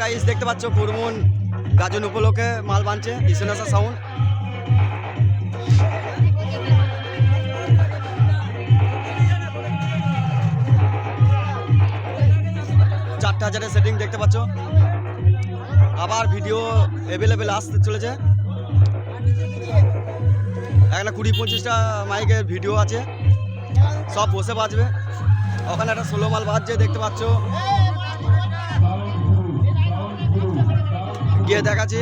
Guys দেখতে পাচ্ছ কুরমুন গাজন উপলক্ষে মাল বানছে ইসেনাসা সাউন্ড চারটে হাজারের সেটিং দেখতে পাচ্ছ। আবার ভিডিও অ্যাভেলেবেল আসতে চলেছে। একটা কুড়ি পঁচিশটা মাইকের ভিডিও আছে। সব বসে বাজবে। ওখানে একটা ষোলো মাল বাজছে, দেখতে পাচ্ছ। গিয়ে দেখাচ্ছি।